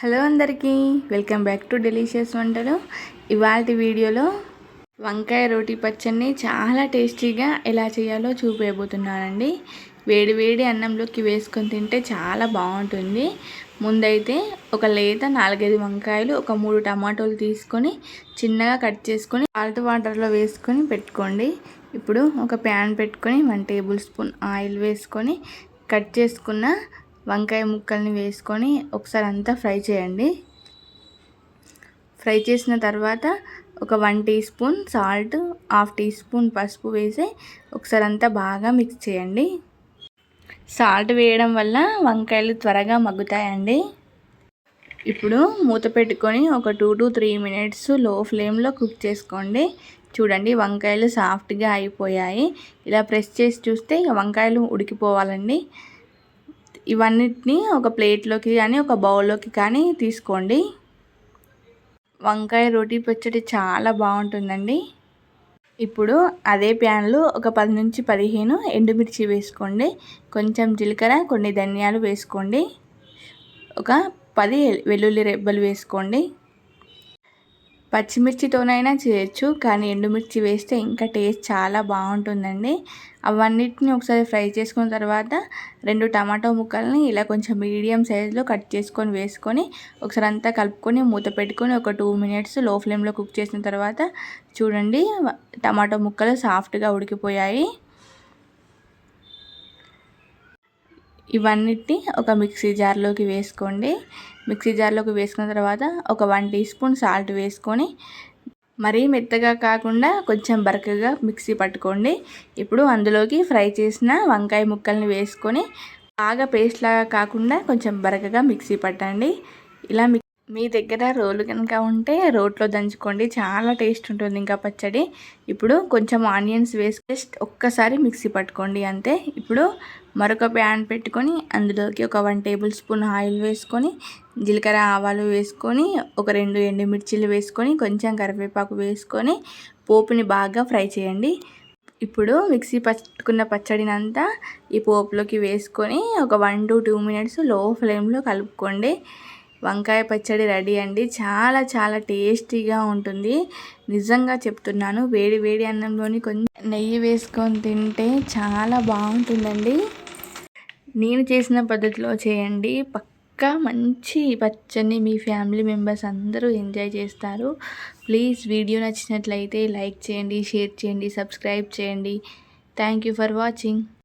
Hello అందరికీ welcome back to delicious వంటలు. ఇవాళ వీడియోలో వంకాయ రోటి పచ్చడిని చాలా టేస్టీగా ఎలా చేయాలో చూపేయబోతున్నానండి. వేడి వేడి అన్నంలోకి వేసుకొని తింటే చాలా బాగుంటుంది. ముందైతే ఒక లేత నాలుగైదు వంకాయలు ఒక మూడు టమాటోలు తీసుకొని చిన్నగా కట్ చేసుకొని సాల్ట్ వాటర్లో వేసుకొని పెట్టుకోండి. ఇప్పుడు ఒక ప్యాన్ పెట్టుకొని వన్ టేబుల్ స్పూన్ ఆయిల్ వేసుకొని కట్ చేసుకున్న వంకాయ ముక్కల్ని వేసుకొని ఒకసారి అంతా ఫ్రై చేయండి. ఫ్రై చేసిన తర్వాత ఒక one teaspoon salt half teaspoon పసుపు వేసి ఒకసారి అంతా బాగా మిక్స్ చేయండి. సాల్ట్ వేయడం వల్ల వంకాయలు త్వరగా మగ్గుతాయండి. ఇప్పుడు మూత పెట్టుకొని ఒక టూ టు త్రీ మినిట్స్లో ఫ్లేమ్లో కుక్ చేసుకోండి. చూడండి వంకాయలు సాఫ్ట్గా అయిపోయాయి. ఇలా ప్రెస్ చేసి చూస్తే వంకాయలు ఉడికిపోవాలండి. ఇవన్నిటిని ఒక ప్లేట్లోకి కానీ ఒక బౌల్లోకి కానీ తీసుకోండి. వంకాయ రోటీ పచ్చడి చాలా బాగుంటుందండి. ఇప్పుడు అదే ప్యాన్లో ఒక పది నుంచి పదిహేను ఎండుమిర్చి వేసుకోండి. కొంచెం జీలకర్ర కొన్ని ధనియాలు వేసుకోండి. ఒక పది వెల్లుల్లి రెబ్బలు వేసుకోండి. పచ్చిమిర్చితోనైనా చేయొచ్చు కానీ ఎండుమిర్చి వేస్తే ఇంకా టేస్ట్ చాలా బాగుంటుందండి. అవన్నిటిని ఒకసారి ఫ్రై చేసుకున్న తర్వాత రెండు టమాటో ముక్కల్ని ఇలా కొంచెం మీడియం సైజులో కట్ చేసుకొని వేసుకొని ఒకసారి అంతా కలుపుకొని మూత పెట్టుకొని ఒక టూ మినిట్స్లో ఫ్లేమ్లో కుక్ చేసిన తర్వాత చూడండి టమాటో ముక్కలు సాఫ్ట్గా ఉడికిపోయాయి. ఇవన్నిటిని ఒక మిక్సీ జార్లోకి వేసుకోండి. మిక్సీ జార్లోకి వేసుకున్న తర్వాత ఒక వన్ టీ స్పూన్ సాల్ట్ వేసుకొని మరీ మెత్తగా కాకుండా కొంచెం బరకగా మిక్సీ పట్టుకోండి. ఇప్పుడు అందులోకి ఫ్రై చేసిన వంకాయ ముక్కల్ని వేసుకొని బాగా పేస్ట్ లాగా కాకుండా కొంచెం బరకగా మిక్సీ పట్టండి. ఇలా మీ దగ్గర రోలు కనుక ఉంటే రోట్లో దంచుకోండి. చాలా టేస్ట్ ఉంటుంది ఇంకా పచ్చడి. ఇప్పుడు కొంచెం ఆనియన్స్ వేసి జస్ట్ ఒక్కసారి మిక్సీ పట్టుకోండి అంతే. ఇప్పుడు మరొక ప్యాన్ పెట్టుకొని అందులోకి ఒక వన్ టేబుల్ స్పూన్ ఆయిల్ వేసుకొని జీలకర్ర ఆవాలు వేసుకొని ఒక రెండు ఎండుమిర్చీలు వేసుకొని కొంచెం కరివేపాకు వేసుకొని పోపుని బాగా ఫ్రై చేయండి. ఇప్పుడు మిక్సీ పట్టుకున్న పచ్చడినంతా ఈ పోపులోకి వేసుకొని ఒక వన్ టు టూ మినిట్స్లో ఫ్లేమ్లో కలుపుకోండి. వంకాయ పచ్చడి రెడీ అండి. చాలా చాలా టేస్టీగా ఉంటుంది. నిజంగా చెప్తున్నాను వేడి వేడి అన్నంలోని కొంచెం నెయ్యి వేసుకొని తింటే చాలా బాగుంటుందండి. నేను చేసిన పద్ధతిలో చేయండి. పక్కా మంచి పచ్చని మీ ఫ్యామిలీ మెంబర్స్ అందరూ ఎంజాయ్ చేస్తారు. ప్లీజ్ వీడియో నచ్చినట్లయితే లైక్ చేయండి షేర్ చేయండి సబ్స్క్రైబ్ చేయండి. Thank for watching.